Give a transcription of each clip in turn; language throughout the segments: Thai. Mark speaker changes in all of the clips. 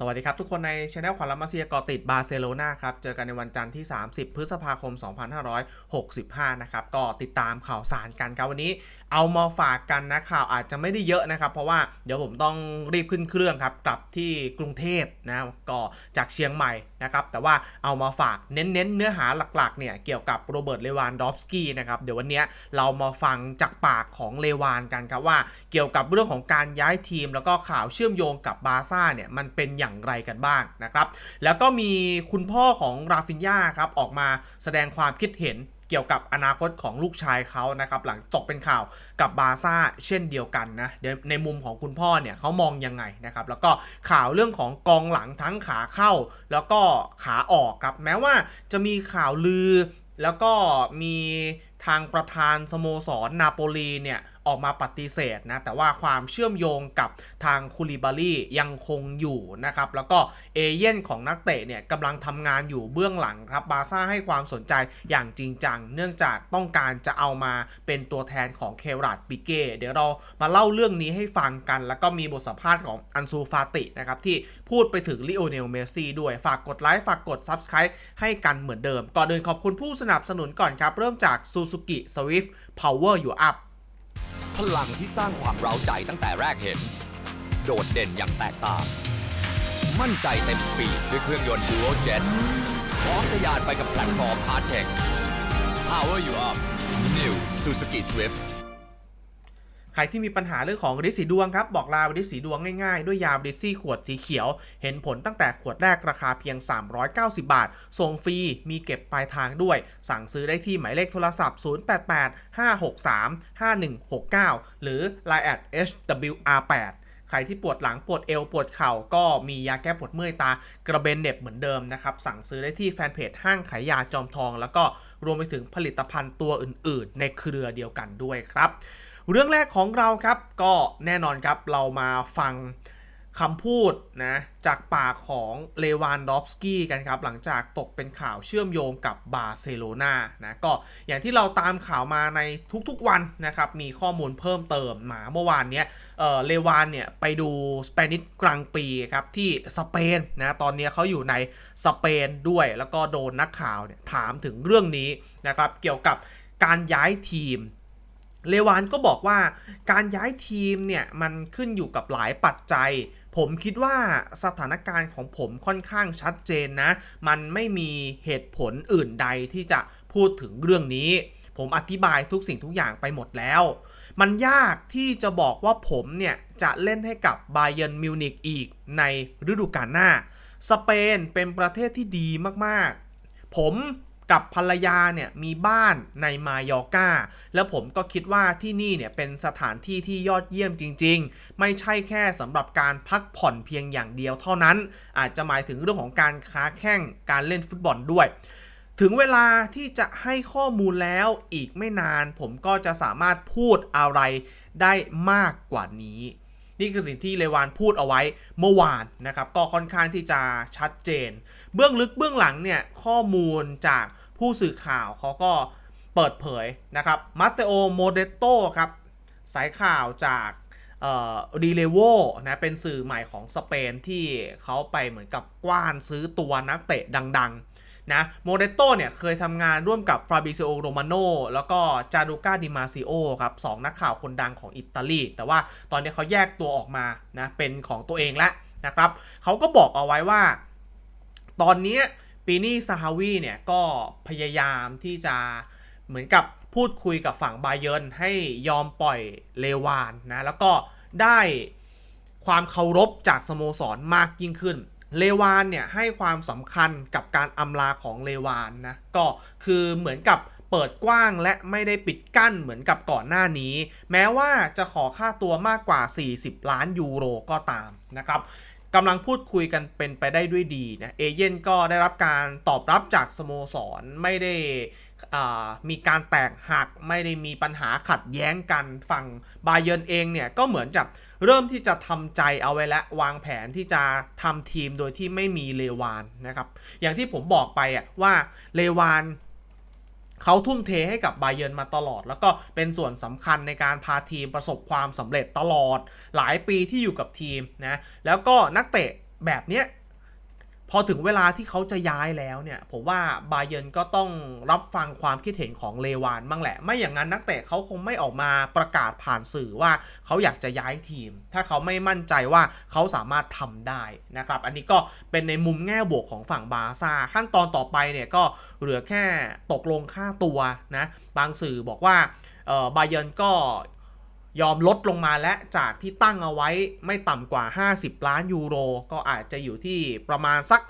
Speaker 1: สวัสดีครับ ทุกคนในช anel ขวัญละมาเซียกอติดบาร์เซโลนาครับ เจอกันในวันจันทร์ที่ 30 พฤษภาคม 2565 นะครับ ก็ติดตามข่าวสารกันครับวันนี้ เอามาฝากกันนะข่าวอาจจะไม่ได้เยอะนะครับ เพราะว่าเดี๋ยวผมต้องรีบขึ้นเครื่องครับ กลับที่กรุงเทพนะก็จากเชียงใหม่นะครับ แต่ว่าเอามาฝากเน้นๆเนื้อหาหลักๆเนี่ยเกี่ยวกับโรเบิร์ตเลวานดอฟสกี้นะครับเดี๋ยววันนี้เรามาฟังจากปากของเลวานกันครับว่าเกี่ยวกับเรื่องของการย้ายทีม แล้วก็ข่าวเชื่อมโยงกับบาร์ซ่าเนี่ยมันเป็นอย่างไรกันบ้างนะครับ แล้วก็มีคุณพ่อของราฟินยาครับออกมาแสดงความคิดเห็น เกี่ยวกับอนาคตของลูกชายเขานะครับหลังตกเป็นข่าวกับบาซ่าเช่นเดียวกันนะเดี๋ยวในมุมของคุณพ่อเนี่ยเขามองยังไงนะครับแล้วก็ข่าวเรื่องของกองหลังทั้งขาเข้า แล้วก็ขาออกครับแม้ว่าจะมีข่าวลือ แล้วก็มีทางประธานสโมสรนาโปลีเนี่ย ออกมาปฏิเสธนะแต่ว่าความเชื่อมโยงกับทางคูลิบาลียังคงอยู่นะครับแล้วก็เอเย่นของนักเตะเนี่ยกำลังทำงานอยู่เบื้องหลังครับบาร์ซ่าให้ความสนใจอย่างจริงจัง เนื่องจากต้องการจะเอามาเป็นตัวแทนของเคราดปิเก้เดี๋ยวเรามาเล่าเรื่องนี้ให้ฟังกัน แล้วก็มีบทสัมภาษณ์ของอันซูฟาตินะครับที่พูดไปถึงลิโอเนลเมสซี่ด้วยฝากกดไลค์ฝากกด Subscribe ให้กันเหมือนเดิม ก่อนอื่นขอบคุณผู้สนับสนุนก่อนครับ เริ่มจาก Suzuki Swift Power Your Up
Speaker 2: พลังที่สร้างความเร้าใจตั้งแต่แรกเห็น โดดเด่นอย่างแตกต่าง มั่นใจเต็มสปีดด้วยเครื่องยนต์ Dual Jet พร้อมทะยานไปกับแพลตฟอร์ม Hard Tech Power You Up New Suzuki Swift
Speaker 1: ครที่มีปัญหาเรื่องของฤทธิ์สีดวงครับบอกลาฤทธิ์สีดวงง่ายๆ ด้วยยาบริซี่ขวดสีเขียว เห็นผลตั้งแต่ขวดแรกราคาเพียง 390 บาท ส่งฟรีมีเก็บปลายทางด้วย สั่งซื้อได้ที่หมายเลขโทรศัพท์ 0885635169 หรือ Line at HWR8 ใครที่ปวดหลังปวดเอวปวดเข่าก็มียาแก้ปวดเมื่อยตากระเบนเน็บเหมือนเดิมนะครับ สั่งซื้อได้ที่แฟนเพจห้างขายยาจอมทอง แล้วก็รวมไปถึงผลิตภัณฑ์ตัวอื่น ๆ ในเครือเดียวกันด้วยครับ เรื่องแรกของเราครับก็แน่นอนครับเรามาฟังคำพูดนะจากปากของเลวานดอฟสกี้กันครับ หลังจากตกเป็นข่าวเชื่อมโยงกับบาร์เซโลนานะก็อย่างที่เราตามข่าวมาในทุกๆวันนะครับ มีข้อมูลเพิ่มเติมมาเมื่อวานเนี้ยเออเลวานเนี่ยไปดูสเปนิชกลางปีครับที่สเปนนะตอนนี้เขาอยู่ในสเปนด้วย แล้วก็โดนนักข่าวเนี่ยถามถึงเรื่องนี้นะครับเกี่ยวกับการย้ายทีม เลวานก็บอกว่าการย้ายทีมเนี่ยมันขึ้นอยู่กับหลายปัจจัย ผมคิดว่าสถานการณ์ของผมค่อนข้างชัดเจนนะ มันไม่มีเหตุผลอื่นใดที่จะพูดถึงเรื่องนี้ ผมอธิบายทุกสิ่งทุกอย่างไปหมดแล้ว มันยากที่จะบอกว่าผมเนี่ยจะเล่นให้กับบาเยนมิวนิกอีกในฤดูกาลหน้า สเปนเป็นประเทศที่ดีมากๆ ผม กับภรรยาเนี่ยมีบ้านในมายอกาแล้วผมก็คิดว่าที่นี่เนี่ยเป็นสถานที่ที่ยอดเยี่ยมจริง ๆ ไม่ใช่แค่สำหรับการพักผ่อนเพียงอย่างเดียวเท่านั้น อาจจะหมายถึงเรื่องของการค้าแข่งการเล่นฟุตบอลด้วยถึงเวลาที่จะให้ข้อมูลแล้วอีกไม่นาน ผมก็จะสามารถพูดอะไรได้มากกว่านี้ นี่คือสิ่งที่เลวานพูดเอาไว้เมื่อวานนะครับ ก็ค่อนข้างที่จะชัดเจน เบื้องลึกเบื้องหลังเนี่ยข้อมูลจาก ผู้สื่อข่าวเขาก็เปิดเผยนะครับมาเตโอโมเดโตครับสายข่าวจากดีเลโวนะเป็นสื่อใหม่ของสเปนที่เขาไปเหมือนกับกว้านซื้อตัวนักเตะดังๆนะโมเดโตเนี่ยเคยทำงานร่วมกับฟราบิซิโอโรมาโนแล้วก็จาดูกาดิมาซิโอครับสองนักข่าวคนดังของอิตาลี แต่ว่าตอนนี้เขาแยกตัวออกมานะเป็นของตัวเองแล้วนะครับเขาก็บอกเอาไว้ว่า ตอนนี้ ปีนี่ซาฮาวีเนี่ยก็พยายามที่จะเหมือนกับพูดคุยกับฝั่งบาเยิร์นให้ยอมปล่อยเลวานนะแล้วก็ได้ความเคารพจากสโมสรมากยิ่งขึ้น เลวานเนี่ยให้ความสำคัญกับการอำลาของเลวานนะก็คือเหมือนกับเปิดกว้างและไม่ได้ปิดกั้นเหมือนกับก่อนหน้านี้ แม้ว่าจะขอค่าตัวมากกว่า 40 ล้านยูโรก็ตามนะครับ กำลังพูดคุยกันเป็นไปได้ด้วยดีนะเอเย่นก็ได้รับการตอบรับจากสโมสรไม่ได้อ่ามีการแตกหักไม่ได้มีปัญหาขัดแย้งกันฝั่งบาเยิร์นเองเนี่ยก็เหมือนกับเริ่มที่จะทำใจเอาไว้และวางแผนที่จะทำทีมโดยที่ไม่มีเลวานนะครับอย่างที่ผมบอกไปอะว่าเลวาน เขาทุ่มเทให้กับบาเยิร์นมาตลอด แล้วก็เป็นส่วนสำคัญในการพาทีมประสบความสำเร็จตลอด หลายปีที่อยู่กับทีมนะแล้วก็นักเตะแบบเนี้ย พอถึงเวลาที่เขาจะย้ายแล้วเนี่ย ผมว่าบาเยิร์นก็ต้องรับฟังความคิดเห็นของเลวานบ้างแหละ ไม่อย่างนั้นนักเตะเขาคงไม่ออกมาประกาศผ่านสื่อว่าเขาอยากจะย้ายทีม ถ้าเขาไม่มั่นใจว่าเขาสามารถทำได้นะครับ อันนี้ก็เป็นในมุมแง่บวกของฝั่งบาซ่าขั้นตอนต่อไปเนี่ยก็เหลือแค่ตกลงค่าตัวนะ บางสื่อบอกว่าเออบาเยิร์นก็ ยอมลดลงมาและจากที่ตั้งเอาไว้ไม่ต่ำกว่า 50 ล้านยูโร ก็อาจจะอยู่ที่ประมาณสัก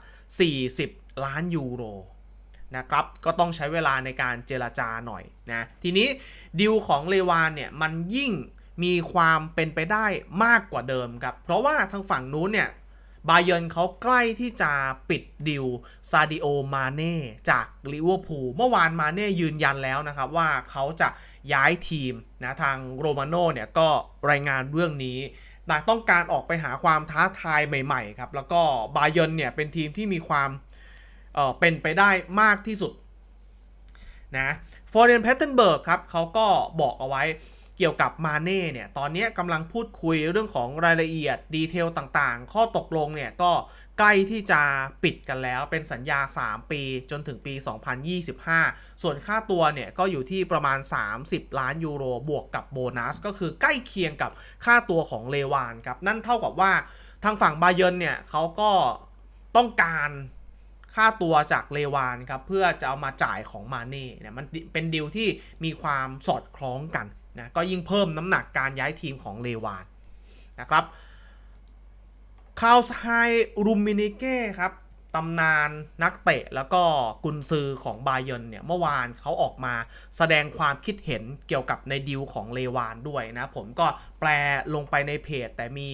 Speaker 1: 40 ล้านยูโรนะครับ ก็ต้องใช้เวลาในการเจรจาหน่อยนะ ทีนี้ดิวของเลวานเนี่ยมันยิ่งมีความเป็นไปได้มากกว่าเดิมครับ เพราะว่าทางฝั่งนู้นเนี่ย บาเยิร์นเขาใกล้ที่จะปิดดิวซาดิโอมาเน่จากลิเวอร์พูลเมื่อวานมาเน่ยืนยันแล้วนะครับว่าเขาจะย้ายทีมนะทางโรมาโน่เนี่ยก็รายงานเรื่องนี้แต่ต้องการออกไปหาความท้าทายใหม่ๆครับแล้วก็บาเยิร์นเนี่ยเป็นทีมที่มีความเออเป็นไปได้มากที่สุดนะฟอร์เรนแพตเทนเบิร์กครับเขาก็บอกเอาไว้ เกี่ยวกับมาเน่เนี่ย ตอนนี้กำลังพูดคุยเรื่องของรายละเอียดดีเทลต่างๆ ข้อตกลงเนี่ยก็ใกล้ที่จะปิดกันแล้วเป็นสัญญา 3 ปีจนถึงปี 2025 ส่วนค่าตัวเนี่ยก็อยู่ที่ประมาณ 30 ล้านยูโรบวกกับโบนัส ก็คือใกล้เคียงกับค่าตัวของเลวานครับ นั่นเท่ากับว่าทางฝั่งบาเยนเนี่ยเขาก็ต้องการค่าตัวจากเลวานครับ เพื่อจะเอามาจ่ายของมาเน่เนี่ยมันเป็นดีลที่มีความสอดคล้องกัน นะก็ยิ่งเพิ่มน้ำหนักการย้ายทีมของเลวานนะครับคาลสไฮรูมินิเก้ครับตำนานนักเตะแล้วก็กุนซือของบาเยนเนี่ยเมื่อวานเขาออกมาแสดงความคิดเห็นเกี่ยวกับในดิวของเลวานด้วยนะ ผมก็แปลลงไปในเพจ แต่มี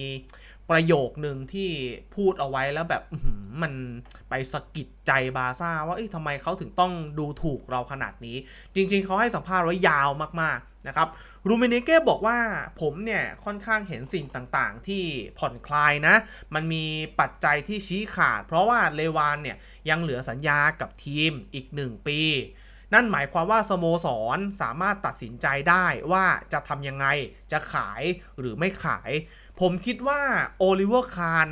Speaker 1: ประโยคหนึ่งที่พูดเอาไว้แล้วแบบมันไปสะกิดใจบาซ่าว่าเอ้ยทำไมเขาถึงต้องดูถูกเราขนาดนี้ จริง ๆเขาให้สัมภาษณ์ไว้ยาวมากๆนะครับ รูเมเนเก้บอกว่าผมเนี่ยค่อนข้างเห็นสิ่งต่างๆ ที่ผ่อนคลายนะ มันมีปัจจัยที่ชี้ขาด เพราะว่าเลวานเนี่ยยังเหลือสัญญากับทีมอีก 1 ปี นั่นหมายความว่าสโมสรสามารถตัดสินใจได้ว่าจะทำยังไงจะขายหรือไม่ขาย ผมคิดว่าโอลิเวอร์คาร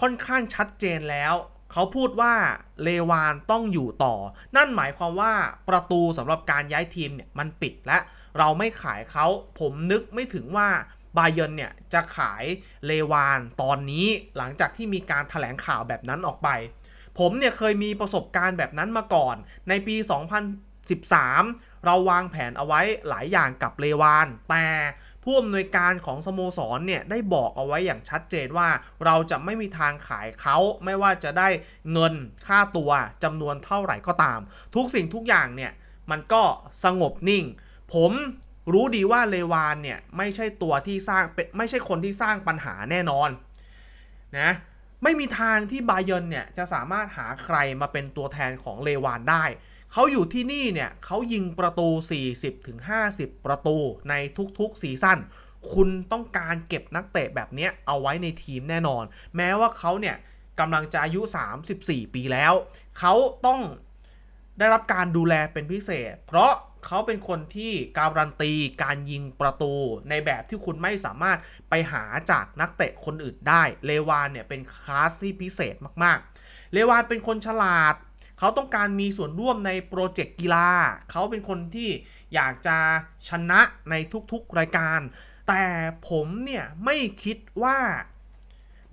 Speaker 1: ค่อนข้างชัดเจนแล้วเขาพูดว่าเลวานต้องอยู่ต่อ นั่นหมายความว่าประตูสำหรับการย้ายทีมเนี่ยมันปิดและ เราไม่ขายเขา ผมนึกไม่ถึงว่าบาเยนเนี่ยจะขายเลวานตอนนี้หลังจากที่มีการถแถลงข่าวแบบนั้นออกไป ผมเนี่ยเคยมีประสบการณ์แบบนั้นมาก่อน ในปี 2013 เราวางแผนเอาไว้หลายอย่างกับเลวาน แต่ผู้อำนวยการของสโมสรเนี่ยได้บอกเอาไว้อย่างชัดเจนว่า เราจะไม่มีทางขายเขาไม่ว่าจะได้เงินค่าตัวจำนวนเท่าไหร่ก็ตาม ทุกสิ่งทุกอย่างเนี่ยมันก็สงบนิ่ง ผมรู้ดีว่าเลวานเนี่ยไม่ใช่ตัวที่สร้างเป็นไม่ใช่คนที่สร้างปัญหาแน่นอนนะไม่มีทางที่บาเยนเนี่ยจะสามารถหาใครมาเป็นตัวแทนของเลวานได้ เขาอยู่ที่นี่เนี่ยเขายิงประตู 40-50 ประตูในทุกๆซีซั่นคุณต้องการเก็บนักเตะแบบนี้เอาไว้ในทีมแน่นอน แม้ว่าเขาเนี่ยกำลังจะอายุ 34 ปีแล้ว เขาต้องได้รับการดูแลเป็นพิเศษ เพราะ เขาเป็นคนที่การันตีการยิงประตูในแบบที่คุณไม่สามารถไปหาจากนักเตะคนอื่นได้ เลวานเนี่ยเป็นคลาสที่พิเศษมากๆ เลวานเป็นคนฉลาด เขาต้องการมีส่วนร่วมในโปรเจกต์กีฬา เขาเป็นคนที่อยากจะชนะในทุกๆรายการ แต่ผมเนี่ยไม่คิดว่า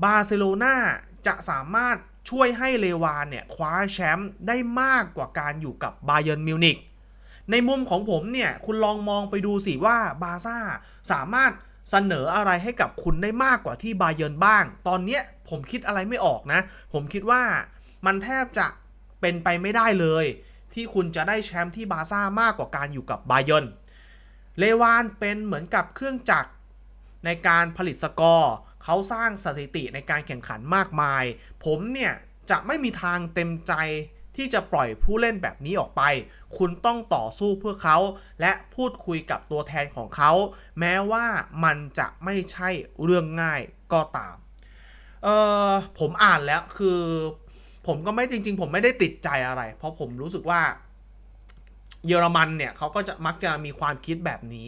Speaker 1: บาร์เซโลนาจะสามารถช่วยให้เลวานเนี่ยคว้าแชมป์ได้มากกว่าการอยู่กับบาเยิร์นมิวนิก ในมุมของผมเนี่ยคุณลองมองไปดูสิว่าบาซ่าสามารถเสนออะไรให้กับคุณได้มากกว่าที่บาเยิร์นบ้าง ตอนเนี้ยผมคิดอะไรไม่ออกนะ ผมคิดว่ามันแทบจะเป็นไปไม่ได้เลย ที่คุณจะได้แชมป์ที่บาซ่ามากกว่าการอยู่กับบาเยิร์นเลวานเป็นเหมือนกับเครื่องจักรในการผลิตสกอร์เขาสร้างสถิติในการแข่งขันมากมาย ผมเนี่ยจะไม่มีทางเต็มใจ ที่จะปล่อยผู้เล่นแบบนี้ออกไป คุณต้องต่อสู้เพื่อเขา และพูดคุยกับตัวแทนของเขา แม้ว่ามันจะไม่ใช่เรื่องง่ายก็ตาม เออผมอ่านแล้วคือ ผมก็ไม่จริง ๆ ผมไม่ได้ติดใจอะไร เพราะผมรู้สึกว่าเยอรมันเนี่ยเขาก็จะมักจะมีความคิดแบบนี้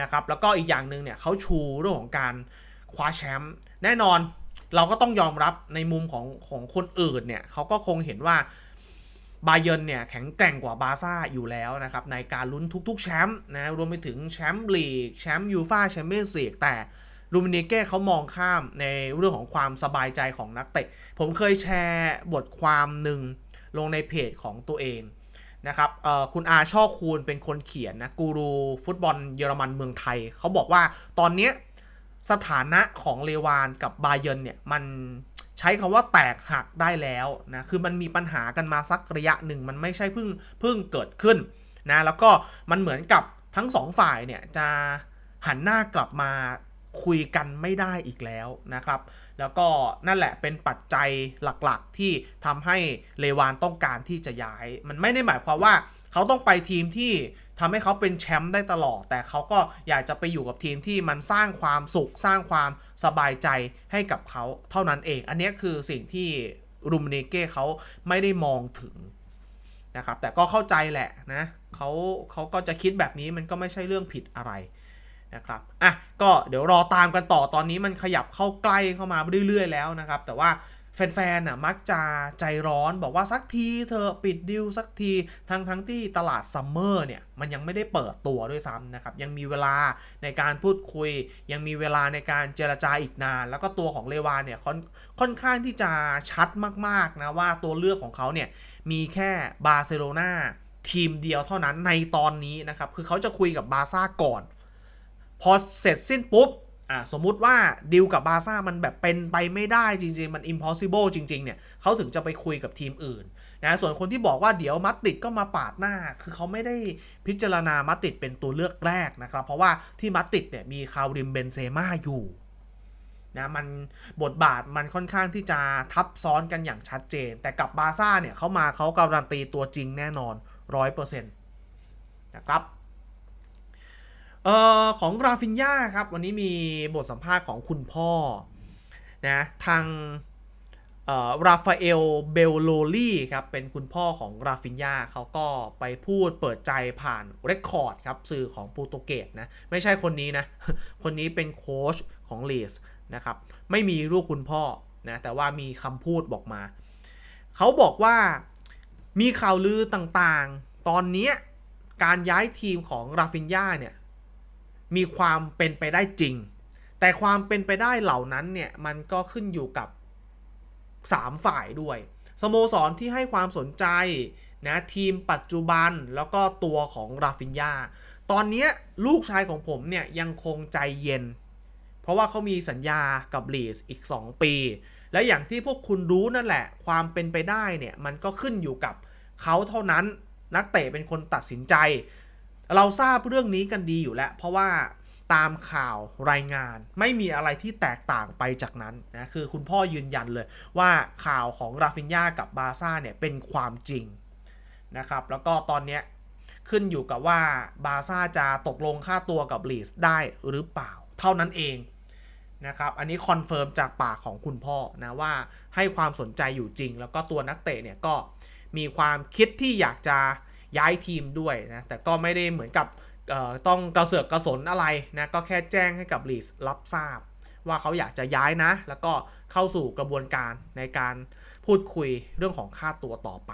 Speaker 1: นะครับ แล้วก็อีกอย่างหนึ่งเนี่ยเขาชูเรื่องของการคว้าแชมป์แน่นอนเราก็ต้องยอมรับในมุมของของคนอื่นเนี่ยเขาก็คงเห็นว่า บาเยิร์นเนี่ยแข็งแกร่งกว่าบาซ่าอยู่แล้วนะครับในการลุ้นทุกๆแชมป์นะรวมไปถึงแชมป์ลีกแชมป์ยูฟ่าแชมเปี้ยนส์ลีกแต่ลูมิเนเก้เขามองข้ามในเรื่องของความสบายใจของนักเตะ ผมเคยแชร์บทความหนึ่งลงในเพจของตัวเองนะครับคุณอาช่อคูณเป็นคนเขียนนะกูรูฟุตบอลเยอรมันเมืองไทย เขาบอกว่าตอนนี้สถานะของเลวานกับบาเยิร์นเนี่ยมัน ใช้คำว่าแตกหักได้แล้วนะคือมันมีปัญหากันมาสักระยะหนึ่งมันไม่ใช่เพิ่งเพิ่งเกิดขึ้นนะแล้วก็มันเหมือนกับทั้งสองฝ่ายเนี่ยจะหันหน้ากลับมาคุยกันไม่ได้อีกแล้วนะครับ แล้วก็นั่นแหละเป็นปัจจัยหลักๆ ที่ทำให้เลวานต้องการที่จะย้าย มันไม่ได้หมายความว่าเขาต้องไปทีมที่ ทำให้เขาเป็นแชมป์ได้ตลอด แต่เขาก็อยากจะไปอยู่กับทีมที่มันสร้างความสุขสร้างความสบายใจให้กับเขาเท่านั้นเอง อันนี้คือสิ่งที่รูมเนเก้เขาไม่ได้มองถึงนะครับ แต่ก็เข้าใจแหละนะเขาเขาก็จะคิดแบบนี้มันก็ไม่ใช่เรื่องผิดอะไรนะครับ อะ ก็เดี๋ยวรอตามกันต่อตอนนี้มันขยับเข้าใกล้เข้ามาเรื่อยๆแล้วนะครับ แต่ว่า แฟนๆน่ะมักจะใจร้อนบอกว่าสักทีเธอปิดดิวสักทีทั้งทั้งที่ตลาดซัมเมอร์เนี่ยมันยังไม่ได้เปิดตัวด้วยซ้ำนะครับยังมีเวลาในการพูดคุย ยังมีเวลาในการเจรจาอีกนาน แล้วก็ตัวของเลวานเนี่ยค่อนค่อนข้างที่จะชัดมากๆนะว่าตัวเลือกของเขาเนี่ยมีแค่บาร์เซโลนาทีมเดียวเท่านั้นในตอนนี้นะครับคือเขาจะคุยกับบาร์ซ่าก่อน พอเสร็จสิ้นปุ๊บ อะสมมุติว่าดิวกับบาร์ซ่ามันแบบเป็นไปไม่ได้จริง ๆ มัน impossible จริง ๆ เนี่ยเขาถึงจะไปคุยกับทีมอื่นนะส่วนคนที่บอกว่าเดี๋ยวมัดติดก็มาปาดหน้า คือเขาไม่ได้พิจารณามัดติดเป็นตัวเลือกแรกนะครับ เพราะว่าที่มัดติดเนี่ยมีคาริมเบนเซม่าอยู่นะมันบทบาทมันค่อนข้างที่จะทับซ้อนกันอย่างชัดเจน แต่กับบาร์ซ่าเนี่ยเขามาเขาการันตีตัวจริงแน่นอน 100%นะครับ เอ่อของราฟินยาครับวันนี้มีบทสัมภาษณ์ของคุณพ่อนะทางเอ่อราฟาเอลเบลโลลี่ครับเป็นคุณพ่อของราฟินยาเขาก็ไปพูดเปิดใจผ่านเรคคอร์ดครับสื่อของโปรตุเกสนะไม่ใช่คนนี้นะคนนี้เป็นโค้ชของเลสนะครับไม่มีรูปคุณพ่อนะแต่ว่ามีคำพูดบอกมา เขาบอกว่ามีข่าวลือต่างๆ ตอนนี้การย้ายทีมของราฟินยาเนี่ย มีความเป็นไปได้จริง แต่ความเป็นไปได้เหล่านั้นเนี่ยมันก็ขึ้นอยู่กับ 3 ฝ่ายด้วยสโมสรที่ให้ความสนใจนะทีมปัจจุบันแล้วก็ตัวของราฟินยาตอนนี้ลูกชายของผมเนี่ยยังคงใจเย็น เพราะว่าเขามีสัญญากับลีสอีก 2 ปี และอย่างที่พวกคุณรู้นั่นแหละ ความเป็นไปได้เนี่ยมันก็ขึ้นอยู่กับเขาเท่านั้นนักเตะเป็นคนตัดสินใจ เราทราบเรื่องนี้กันดีอยู่แล้ว เพราะว่าตามข่าวรายงานไม่มีอะไรที่แตกต่างไปจากนั้นนะคือคุณพ่อยืนยันเลยว่าข่าวของราฟินยากับบาซ่าเนี่ยเป็นความจริงนะครับแล้วก็ตอนนี้ขึ้นอยู่กับว่าบาซ่าจะตกลงค่าตัวกับลีสได้หรือเปล่า เท่านั้นเองนะครับอันนี้คอนเฟิร์มจากปากของคุณพ่อนะว่าให้ความสนใจอยู่จริง แล้วก็ตัวนักเตะเนี่ยก็มีความคิดที่อยากจะ ย้ายทีมด้วยนะ แต่ก็ไม่ได้เหมือนกับต้องกระเสือกกระสนอะไรนะ ก็แค่แจ้งให้กับลีสรับทราบ ว่าเขาอยากจะย้ายนะ แล้วก็เข้าสู่กระบวนการในการพูดคุยเรื่องของค่าตัวต่อไป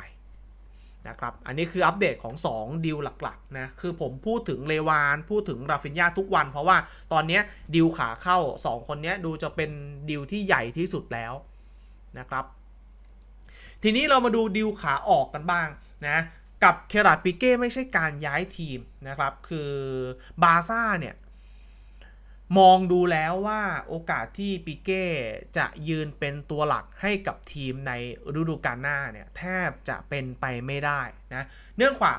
Speaker 1: นะครับ อันนี้คืออัปเดตของ 2ดีลหลักๆนะ คือผมพูดถึงเลวาน พูดถึงราฟินยาทุกวัน เพราะว่าตอนนี้ดีลขาเข้า 2 คนนี้ดูจะเป็นดีลที่ใหญ่ที่สุดแล้วนะครับ ทีนี้เรามาดูดีลขาออกกันบ้างนะ กับเคราดปิเก้ไม่ใช่การย้ายทีมนะครับ คือบาซ่าเนี่ย มองดูแล้วว่าโอกาสที่ปิเก้จะยืนเป็นตัวหลักให้กับทีมในฤดูกาลหน้าเนี่ย แทบจะเป็นไปไม่ได้นะ เนื่องจาก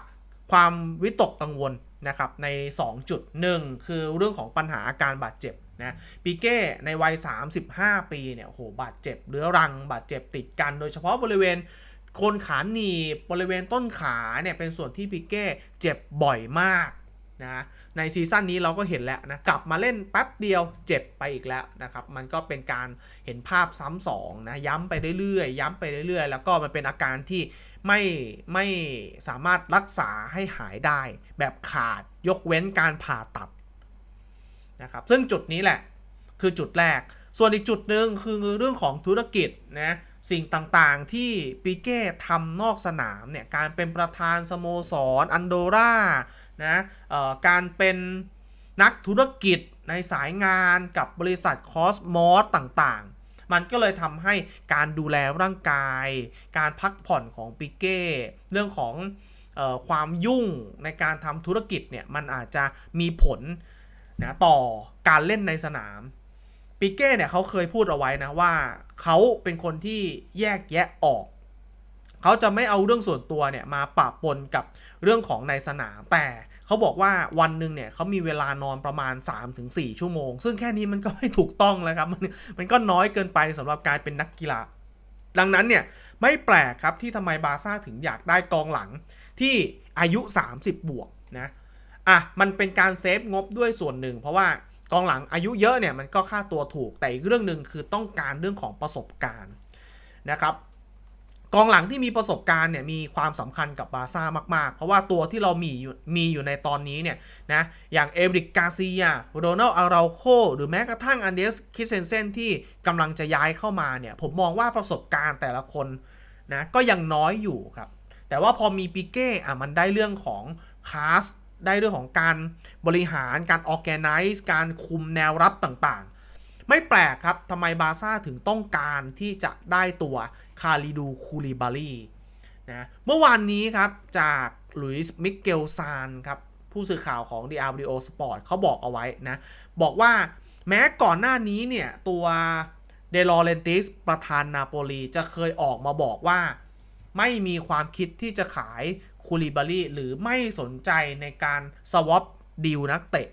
Speaker 1: ความวิตกกังวลนะครับใน 2 จุดหนึ่งคือเรื่องของปัญหาอาการบาดเจ็บนะปิเก้ในวัย 35 ปีเนี่ยโหบาดเจ็บเรื้อรังบาดเจ็บติดกัน โดยเฉพาะบริเวณ คนขาหนีบบริเวณต้นขาเนี่ยเป็นส่วนที่ปิเก้เจ็บบ่อยมากนะในซีซั่นนี้เราก็เห็นแล้วนะกลับมาเล่นแป๊บเดียวเจ็บไปอีกแล้วนะครับมันก็เป็นการเห็นภาพซ้ำสองนะย้ำไปเรื่อยๆย้ำไปเรื่อยๆ แล้วก็มันเป็นอาการที่ไม่ไม่สามารถรักษาให้หายได้ แบบขาดยกเว้นการผ่าตัดนะครับซึ่งจุดนี้แหละคือจุดแรก ส่วนอีกจุดหนึ่งคือเรื่องของธุรกิจนะ สิ่งต่างๆที่ปิเก้ทำนอกสนามเนี่ยการเป็นประธานสโมสรอันโดรานะเอ่อการเป็นนักธุรกิจในสายงานกับบริษัทคอสมอสต่างๆ มันก็เลยทำให้การดูแลร่างกาย การพักผ่อนของปิเก้ เรื่องของออความยุ่งในการทำธุรกิจเนี่ยมันอาจจะมีผลนะต่อการเล่นในสนาม ปิเก้เนี่ยเขาเคยพูดเอาไว้นะว่าเขาเป็นคนที่แยกแยะออก เขาจะไม่เอาเรื่องส่วนตัวเนี่ยมาปะปนกับเรื่องของในสนาม แต่เขาบอกว่าวันหนึ่งเนี่ยเขามีเวลานอนประมาณ 3-4 ชั่วโมง ซึ่งแค่นี้มันก็ไม่ถูกต้องแล้วครับ มันมันก็น้อยเกินไปสำหรับการเป็นนักกีฬา ดังนั้นเนี่ยไม่แปลกครับที่ทำไมบาซ่าถึงอยากได้กองหลังที่อายุ 30 บวกนะอะมันเป็นการเซฟงบด้วยส่วนหนึ่ง เพราะว่า กองหลังอายุเยอะเนี่ยมันก็ค่าตัวถูกแต่อีกเรื่องหนึ่งคือต้องการเรื่องของประสบการณ์นะครับกองหลังที่มีประสบการณ์เนี่ยมีความสำคัญกับบาร์ซ่ามาก ๆ เพราะว่าตัวที่เรามีอยู่มีอยู่ในตอนนี้เนี่ยนะอย่างเอริกกาเซียโรนัลอาราโคหรือแม้กระทั่งอันเดสคิเซนเซนที่กำลังจะย้ายเข้ามาเนี่ยผมมองว่าประสบการณ์แต่ละคนนะก็ยังน้อยอยู่ครับ แต่ว่าพอมีปิเก้อะมันได้เรื่องของคลาส ได้เรื่องของการบริหารการออแกไนซ์การคุมแนวรับต่างๆ ไม่แปลกครับทำไมบาซ่าถึงต้องการที่จะได้ตัวคาริดูคูลิบารีนะเมื่อวานนี้ครับจากลุยส์มิเกลซานครับผู้สื่อข่าวของ d r b o Sport เขาบอกเอาไว้นะ บอกว่าแม้ก่อนหน้านี้เนี่ย ตัวเดลอเรนติสประธานนาโปลีจะเคยออกมาบอกว่า ไม่มีความคิดที่จะขาย คูลิบารีหรือไม่สนใจในการสวอปดิวนักเตะ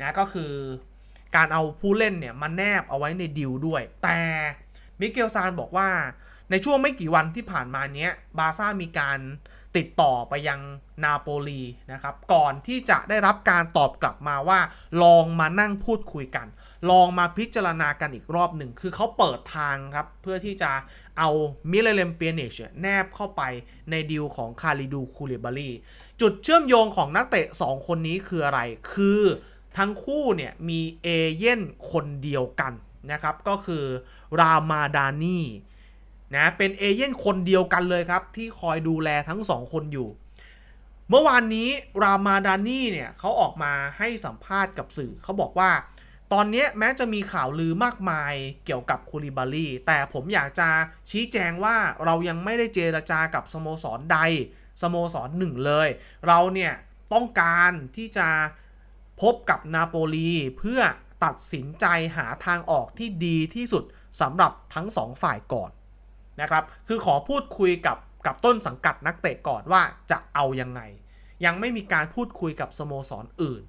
Speaker 1: นะก็คือการเอาผู้เล่นเนี่ยมาแนบเอาไว้ในดิวด้วย แต่มิเกลซานบอกว่าในช่วงไม่กี่วันที่ผ่านมาเนี้ยบาร์ซ่ามีการ ติดต่อไปยังนาโปลีนะครับ ก่อนที่จะได้รับการตอบกลับมาว่า ลองมานั่งพูดคุยกัน ลองมาพิจารณากันอีกรอบหนึ่ง คือเขาเปิดทางครับ เพื่อที่จะเอามิเลเลมเปียเนชแนบเข้าไปในดีลของคาริดูคูเลบารีจุดเชื่อมโยงของนักเตะ 2 คนนี้คืออะไร คือทั้งคู่เนี่ยมีเอเย่นคนเดียวกันนะครับ ก็คือรามาดานี นะเป็นเอเย่นคนเดียวกันเลยครับ ที่คอยดูแลทั้งสองคนอยู่ เมื่อวานนี้รามาดานีเนี่ยเขาออกมาให้สัมภาษณ์กับสื่อเขาบอกว่า ตอนนี้แม้จะมีข่าวลือมากมายเกี่ยวกับคูลิบารีแต่ผมอยากจะชี้แจงว่าเรายังไม่ได้เจรจากับสโมสรใดสโมสรหนึ่งเลย เราเนี่ยต้องการที่จะพบกับนาโปลีเพื่อตัดสินใจหาทางออกที่ดีที่สุดสำหรับทั้งสองฝ่ายก่อน นะครับ คือขอพูดคุยกับกับต้นสังกัดนักเตะก่อนว่าจะเอายังไง ยังไม่มีการพูดคุยกับสโมสรออื่น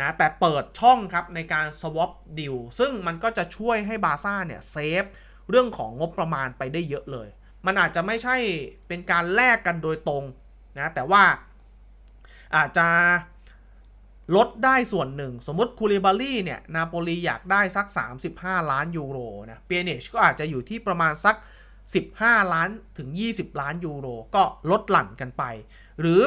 Speaker 1: นะแต่เปิดช่องครับในการ swap deal ซึ่งมันก็จะช่วยให้บาซ่าเนี่ยเซฟเรื่องของงบประมาณไปได้เยอะเลย มันอาจจะไม่ใช่เป็นการแลกกันโดยตรงนะแต่ว่าอาจจะลดได้ส่วนหนึ่ง สมมติคูลิบารี่เนี่ยนาโปลีอยากได้สัก 35 ล้านยูโรนะเปียเนชก็อาจจะอยู่ที่ประมาณสัก 15 ล้านถึง 20 ล้านยูโรก็ลดหลั่นกันไป หรือ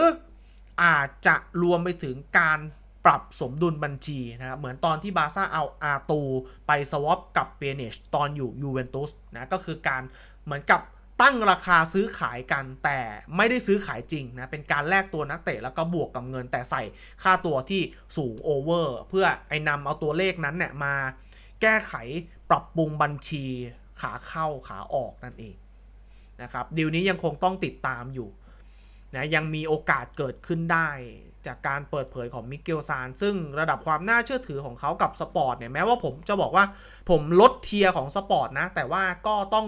Speaker 1: อาจจะรวมไปถึงการปรับสมดุลบัญชีนะครับเหมือนตอนที่บาซ่าเอาอาตูไปสวอปกับเปเนชตอนอยู่ยูเวนตุสนะก็คือการเหมือนกับตั้งราคาซื้อขายกันแต่ไม่ได้ซื้อขายจริงนะ เป็นการแลกตัวนักเตะแล้วก็บวกกับเงิน แต่ใส่ค่าตัวที่สูงโอเวอร์ เพื่อไอ้นำเอาตัวเลขนั้นเนี่ยมาแก้ไขปรับปรุงบัญชี ขาเข้าขาออกนั่นเองนะครับดีลนี้ยังคงต้องติดตามอยู่นะยังมีโอกาสเกิดขึ้นได้จากการเปิดเผยของมิเกลซาน ซึ่งระดับความน่าเชื่อถือของเขากับสปอร์ตเนี่ยแม้ว่าผมจะบอกว่าผมลดเทียร์ของสปอร์ตนะ แต่ว่าก็ต้อง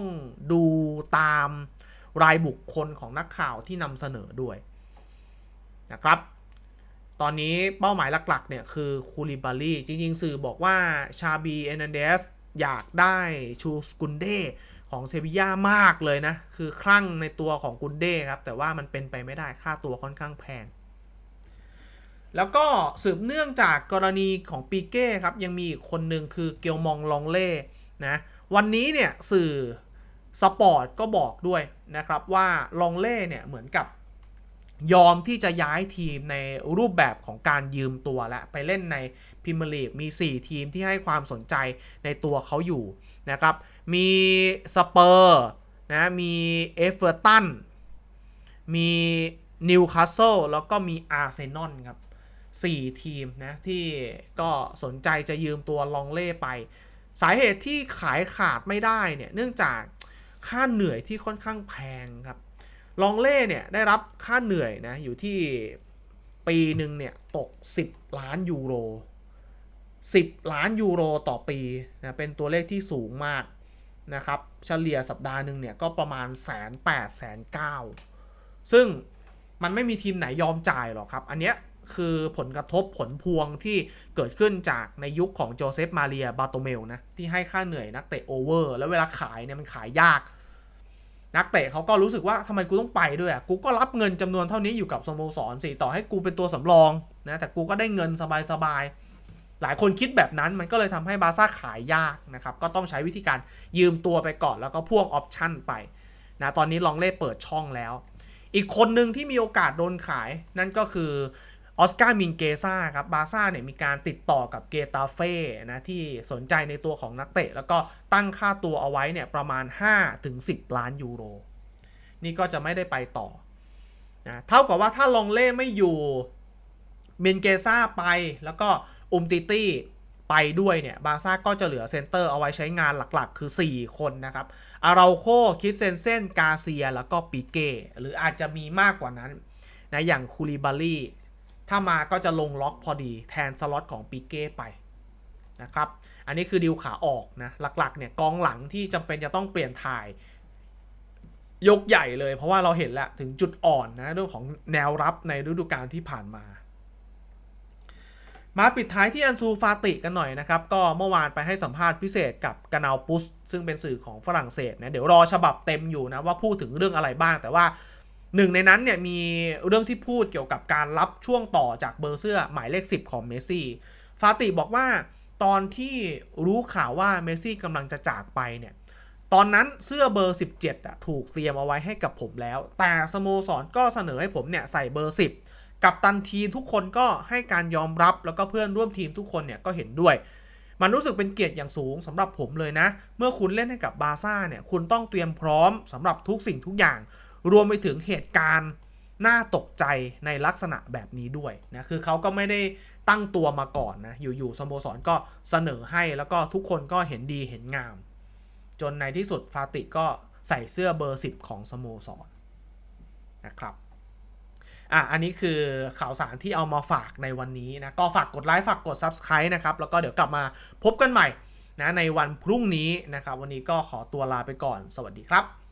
Speaker 1: ดูตามรายบุคคลของนักข่าวที่นำเสนอด้วยนะครับ ตอนนี้เป้าหมายหลักๆเนี่ยคือคูลิบาลีจริง ๆ สื่อบอกว่าชาบีเอ n นเดส อยากได้ชูสกุนเดของเซบีย่ามากเลยนะ คือคลั่งในตัวของกุนเดครับ แต่ว่ามันเป็นไปไม่ได้ค่าตัวค่อนข้างแพง แล้วก็สืบเนื่องจากกรณีของปีเก้ครับ ยังมีอีกคนหนึ่งคือเกียวมองลองเล่นะ วันนี้เนี่ยสื่อสปอร์ตก็บอกด้วยนะครับว่าลองเล่เนี่ยเหมือนกับ ยอมที่จะย้ายทีมในรูปแบบของการยืมตัวและ ไปเล่นในพรีเมียร์ลีกมี 4 ทีมที่ให้ความสนใจในตัวเขาอยู่นะครับ มีสเปอร์นะมีเอฟเวอร์ตันมีนิวคาสเซิลแล้วก็มีอาร์เซนอลครับ 4 ทีมนะที่ก็สนใจจะยืมตัวลองเล่ไป สาเหตุที่ขายขาดไม่ได้เนี่ยเนื่องจากค่าเหนื่อยที่ค่อนข้างแพงครับ ลองเล่เนี่ยได้รับค่าเหนื่อยนะอยู่ที่ปีหนึ่งเนี่ยตก 10 ล้านยูโร 10 ล้านยูโรต่อปีนะเป็นตัวเลขที่สูงมากนะครับเฉลี่ยสัปดาห์หนึ่งเนี่ยก็ประมาณแสนแปดแสนเก้าซึ่งมันไม่มีทีมไหนยอมจ่ายหรอกครับ อันเนี้ยคือผลกระทบผลพวงที่เกิดขึ้นจากในยุคของโจเซฟมาเรียบาโตเมลนะที่ให้ค่าเหนื่อยนักเตะโอเวอร์ แล้วเวลาขายเนี่ยมันขายยาก นักเตะเขาก็รู้สึกว่าทำไมกูต้องไปด้วยอะกูก็รับเงินจำนวนเท่านี้อยู่กับสโมสรสิต่อให้กูเป็นตัวสำรองนะแต่กูก็ได้เงินสบายๆหลายคนคิดแบบนั้นมันก็เลยทำให้บาร์ซ่าขายยากนะครับก็ต้องใช้วิธีการยืมตัวไปก่อนแล้วก็พ่วงออปชั่นไปนะตอนนี้ลองเล่เปิดช่องแล้ว อีกคนหนึ่งที่มีโอกาสโดนขายนั่นก็คือ ออสการ์มินเกซ่าครับบาซ่าเนี่ยมีการติดต่อกับเกตาเฟ่นะที่สนใจในตัวของนักเตะ แล้วก็ตั้งค่าตัวเอาไว้เนี่ยประมาณ 5-10 ล้านยูโร นี่ก็จะไม่ได้ไปต่อนะเท่ากับว่าถ้าลองเล่ไม่อยู่เมนเกซ่าไปแล้วก็อุมติตี้ไปด้วยเนี่ยบาซ่าก็จะเหลือเซนเตอร์เอาไว้ใช้งานหลักๆ คือ 4 คนนะครับ อาราโค คิสเซนเซน กาเซีย แล้วก็ปิเก้ หรืออาจจะมีมากกว่านั้นนะอย่างคูลิบาลี ถ้ามาก็จะลงล็อกพอดีแทนสล็อตของปิเก้ไปนะครับ อันนี้คือดีลขาออกนะ หลักๆเนี่ยกองหลังที่จำเป็นจะต้องเปลี่ยนถ่าย ยกใหญ่เลย เพราะว่าเราเห็นแล้วถึงจุดอ่อนนะเรื่องของแนวรับในฤดูกาลที่ผ่านมา มาปิดท้ายที่อันซูฟาติกันหน่อยนะครับ ก็เมื่อวานไปให้สัมภาษณ์พิเศษกับกานาลปุสซึ่งเป็นสื่อของฝรั่งเศสนะเดี๋ยวรอฉบับเต็มอยู่นะว่าพูดถึงเรื่องอะไรบ้างแต่ว่า หนึ่งในนั้นเนี่ยมีเรื่องที่พูดเกี่ยวกับการรับช่วงต่อจากเบอร์เสื้อหมายเลข 10 ของเมสซี่ ฟาติบอกว่าตอนที่รู้ข่าวว่าเมสซี่กำลังจะจากไปเนี่ย ตอนนั้นเสื้อเบอร์ 17อะถูกเตรียมเอาไว้ให้กับผมแล้ว แต่สโมสรก็เสนอให้ผมเนี่ยใส่เบอร์ 10 กับตันทีมทุกคนก็ให้การยอมรับแล้วก็เพื่อนร่วมทีมทุกคนเนี่ยก็เห็นด้วยมันรู้สึกเป็นเกียรติอย่างสูงสำหรับผมเลยนะ เมื่อคุณเล่นให้กับบาร์ซ่าเนี่ย คุณต้องเตรียมพร้อมสำหรับทุกสิ่งทุกอย่าง รวมไปถึงเหตุการณ์น่าตกใจในลักษณะแบบนี้ด้วยนะคือเขาก็ไม่ได้ตั้งตัวมาก่อนนะอยู่ๆสโมสรก็เสนอให้แล้วก็ทุกคนก็เห็นดีเห็นงาม จนในที่สุดฟาติก็ใส่เสื้อเบอร์ 10 ของสโมสรนะครับอะอันนี้คือข่าวสารที่เอามาฝากในวันนี้นะ ก็ฝากกดไลค์ฝากกด Subscribe นะครับ แล้วก็เดี๋ยวกลับมาพบกันใหม่นะในวันพรุ่งนี้นะครับ วันนี้ก็ขอตัวลาไปก่อน สวัสดีครับ